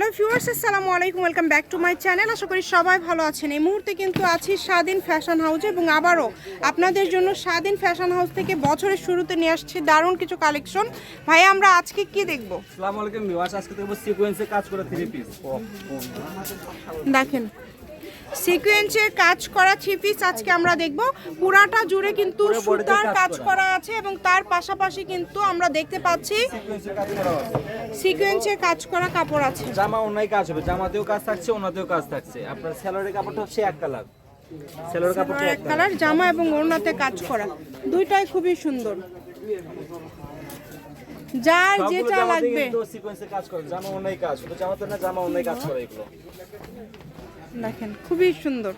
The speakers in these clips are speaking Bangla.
হ্যালো ভিউয়ার্স আসসালামু আলাইকুম welcome back to my channel আশা করি সবাই ভালো আছেন। এই মুহূর্তে কিন্তু আছি স্বাধীন ফ্যাশন হাউসে এবং আবারও আপনাদের জন্য স্বাধীন ফ্যাশন হাউস থেকে বছরের শুরুতে নিয়ে আসছি দারুণ কিছু কালেকশন ভাই আমরা আজকে কি দেখব? আসসালামু আলাইকুম ভিউয়ার্স আজকে দেখব সিকোয়েন্সে কাজ করা থ্রি পিস দেখেন সিকোয়েন্সের কাজ করা থ্রি পিস আজকে আমরা দেখব। পুরাটা জুড়ে কিন্তু সুতার কাজ করা। আছে এবং তার পাশাপাশি কিন্তু আমরা দেখতে পাচ্ছি সিকোয়েন্সের কাজ করা কাপড় আছে। জামা অন্যায় কাজ হবে জামাতেও কাজ থাকছে অন্যতেও কাজ থাকছে। আপনার স্যালোয়ারের কাপড়টা হচ্ছে এক কালার। স্যালোয়ারের কাপড়টা এক কালার জামা এবং ওড়নাতে কাজ করা। দুইটাই খুবই সুন্দর। যার যেটা লাগবে। কিন্তু সিকোয়েন্সে কাজ করে জামা অন্যায় কাজ শুধু জামাতে না জামা অন্যায় কাজ করে এগুলো। দেখেন খুবই সুন্দর।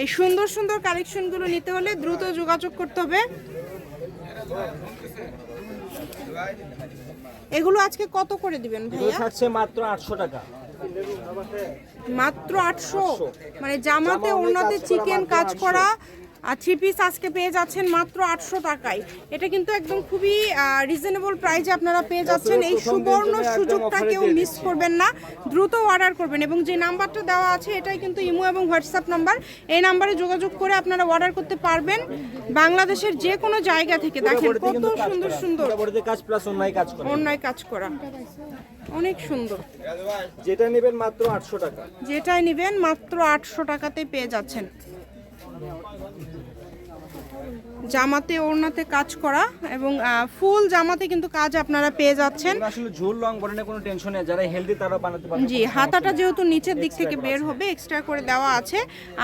এই সুন্দর সুন্দর কালেকশনগুলো নিতে হলে দ্রুত যোগাযোগ করতে হবে। এগুলো আজকে কত করে দিবেন ভাইয়া? থাকছে মাত্র আটশো টাকা। মাত্র আটশো? মানে জামাতে করা, চিকেন কাজ করা আর থ্রি পিস আজকে পেয়ে যাচ্ছেন মাত্র আটশো টাকায়। এটা কিন্তু একদম খুবই রিজনেবল প্রাইসে আপনারা পেয়ে যাচ্ছেন। এই সুবর্ণ সুযোগটা কেউ মিস করবেন না। দ্রুত অর্ডার করবেন এবং যে নাম্বারটা দেওয়া আছে এটাই কিন্তু ইমো এবং হোয়াটসঅ্যাপ নাম্বার। এই নাম্বারে যোগাযোগ করে আপনারা অর্ডার করতে পারবেন বাংলাদেশের যে কোনো জায়গা থেকে। দেখেন কত সুন্দর সুন্দর। কাজ প্লাস অন্যায় কাজ করে। অন্যায় কাজ করা। অনেক সুন্দর। যেটা নেবেন মাত্র আটশো টাকা। যেটাই নেবেন মাত্র আটশো টাকাতে পেয়ে যাচ্ছেন। I mean. জামাতে ওড়নাতে কাজ করা এবং ফুল জামাতে কিন্তু কাজ আপনারা পেয়ে যাচ্ছেন। আসলে ঝুল লং বড় কোনো টেনশন নেই। যারা হেলদি তারা বানাতে পারবে জি হাতাটা যেহেতু নিচের দিক থেকে বের হবে এক্সট্রা করে দেওয়া আছে।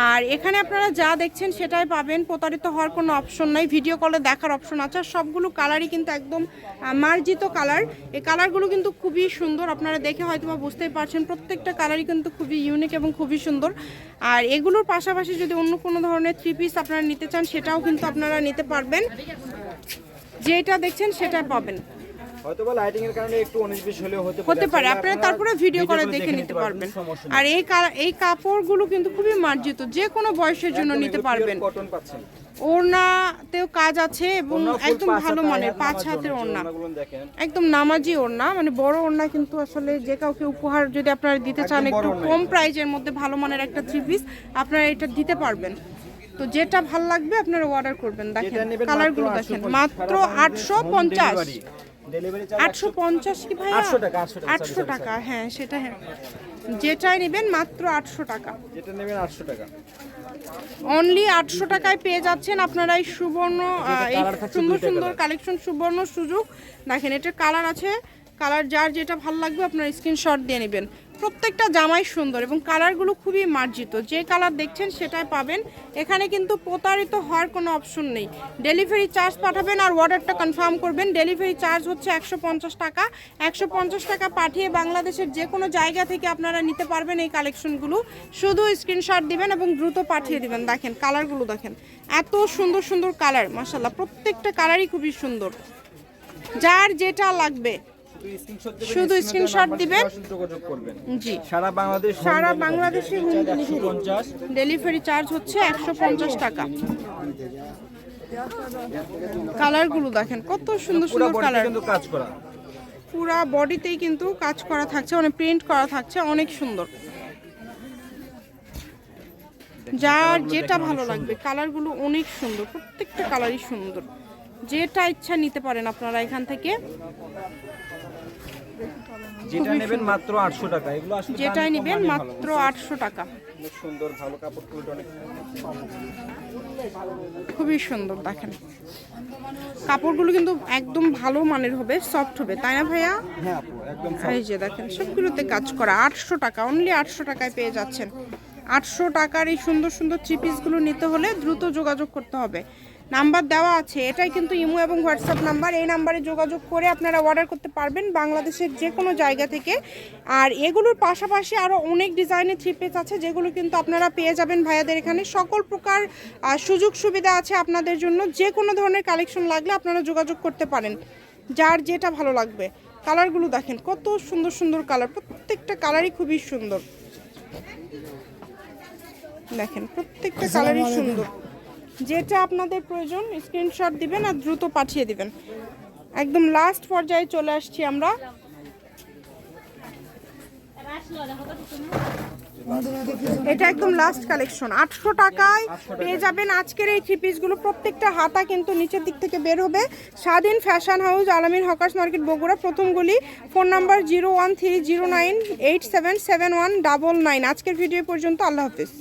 আর এখানে আপনারা যা দেখছেন সেটাই পাবেন। প্রতারিত হওয়ার কোনো অপশন নাই। ভিডিও কলে দেখার অপশন আছে। আর সবগুলো কালারই কিন্তু একদম মার্জিত কালার এই কালারগুলো কিন্তু খুবই সুন্দর। আপনারা দেখে হয়তো বা বুঝতেই পারছেন প্রত্যেকটা কালারই কিন্তু খুবই ইউনিক এবং খুবই সুন্দর। আর এগুলোর পাশাপাশি যদি অন্য কোনো ধরনের থ্রি পিস আপনারা নিতে চান সেটাও কিন্তু আপনারা নিতে পারবেন। যেটা দেখছেন সেটা পাবেন। হয়তো লাইটিং এর কারণে একটু উনিশ বিশ হলেও হতে হতে পারে। আপনারা তারপরে ভিডিও করে দেখে নিতে পারবেন। আর এই এই কাপড়গুলো কিন্তু খুবই মার্জিত। যে কোনো বয়সের জন্য নিতে পারবেন। কটন পাচ্ছেন। ওড়নাতেও কাজ আছে এবং একদম ভালো মানের পাঁচ হাতের ওড়না, একদম নামাজি ওড়না। মানে বড় ওড়না কিন্তু আসলে যে কাউকে উপহার যদি আপনারা দিতে চান একটু কম প্রাইজের মধ্যে ভালো মানের একটা থ্রি পিস আপনারা এটা দিতে পারবেন। তো যেটা ভালো লাগবে আপনারা অর্ডার করবেন দেখেন কালারগুলো দেখেন। মাত্র আটশো পঞ্চাশ। আটশো পঞ্চাশ কি ভাই 800 টাকা, 800 টাকা, sorry, আটশো টাকা হ্যাঁ সেটা হ্যাঁ। যেটাই নেবেন মাত্র আটশো টাকা। যেটা নেবেন 800 টাকা। অনলি আটশো টাকায় পেয়ে যাচ্ছেন আপনারা এই সুবর্ণ এই সুন্দর সুন্দর কালেকশন সুবর্ণ সুযোগ। দেখেন এটার কালার আছে। কালার যার যেটা ভালো লাগবে আপনার স্ক্রিনশট দিয়ে নেবেন। প্রত্যেকটা জামাই সুন্দর এবং কালারগুলো খুবই মার্জিত। যে কালার দেখছেন সেটাই পাবেন। এখানে কিন্তু প্রতারিত হওয়ার কোনো অপশন নেই। ডেলিভারি চার্জ পাঠাবেন আর অর্ডারটা কনফার্ম করবেন। ডেলিভারি চার্জ হচ্ছে একশো পঞ্চাশ টাকা। একশো পঞ্চাশ টাকা পাঠিয়ে বাংলাদেশের যে কোনো জায়গা থেকে আপনারা নিতে পারবেন এই কালেকশনগুলো। শুধু স্ক্রিনশট দিবেন এবং দ্রুত পাঠিয়ে দিবেন। দেখেন, কালারগুলো দেখেন। এত সুন্দর সুন্দর কালার মাসাল্লাহ প্রত্যেকটা কালারই খুবই সুন্দর। যার যেটা লাগবে শুধু screenshot দিবেন, যোগাযোগ করবেন। জি। সারা বাংলাদেশ সারা বাংলাদেশে হোম ডেলিভারি ডেলিভারি চার্জ হচ্ছে একশো পঞ্চাশ টাকা। কালারগুলো দেখেন কত সুন্দর সুন্দর কালার। কিন্তু কাজ করা। পুরা বডিতেই কিন্তু কাজ করা থাকছে মানে প্রিন্ট করা থাকছে অনেক সুন্দর। যার যেটা ভালো লাগবে কালারগুলো অনেক সুন্দর প্রত্যেকটা কালারই সুন্দর। যেটা ইচ্ছা নিতে পারেন আপনারা এখান থেকে। যেটা নেবেন মাত্র 800 টাকা। এগুলো আসলে যেটাই নেবেন মাত্র আটশো টাকা। অনেক সুন্দর ভালো কাপড় কোয়ালিটি অনেক খুবই সুন্দর দেখেন। কাপড়গুলো কিন্তু একদম ভালো মানের হবে সফট হবে তাই না ভাইয়া? হ্যাঁ একদম এই যে দেখেন সবগুলোতে কাজ করা আটশো টাকা অনলি আটশো টাকায় পেয়ে যাচ্ছেন। আটশো টাকার এই সুন্দর সুন্দর থ্রি পিসগুলো নিতে হলে দ্রুত যোগাযোগ করতে হবে। নাম্বার দেওয়া আছে এটাই কিন্তু ইমো এবং হোয়াটসঅ্যাপ নাম্বার। এই নাম্বারে যোগাযোগ করে আপনারা অর্ডার করতে পারবেন বাংলাদেশের যে কোনো জায়গা থেকে। আর এগুলোর পাশাপাশি আরও অনেক ডিজাইনের থ্রি পিস আছে যেগুলো কিন্তু আপনারা পেয়ে যাবেন ভাইয়াদের এখানে। সকল প্রকার সুযোগ সুবিধা আছে আপনাদের জন্য। যে কোনো ধরনের কালেকশন লাগলে আপনারা যোগাযোগ করতে পারেন। যার যেটা ভালো লাগবে। কালারগুলো দেখেন কত সুন্দর সুন্দর কালার। প্রত্যেকটা কালারই খুবই সুন্দর। দেখেন প্রত্যেকটা কালারই সুন্দর। যেটা আপনাদের প্রয়োজন স্ক্রিনশট দিবেন আর দ্রুত পাঠিয়ে দিবেন। একদম লাস্ট পর্যায়ে চলে আসছি আমরা। এটা একদম লাস্ট কালেকশন আটশো টাকায় পেয়ে যাবেন আজকের এই থ্রি পিসগুলো প্রত্যেকটা হাতা কিন্তু নিচের দিক থেকে বের হবে। স্বাধীন fashion house Alamin hawkers market Bogura প্রথম গলি। Phone number zero one three zero nine eight seven seven one double nine আজকের ভিডিও পর্যন্ত আল্লাহ হাফিজ।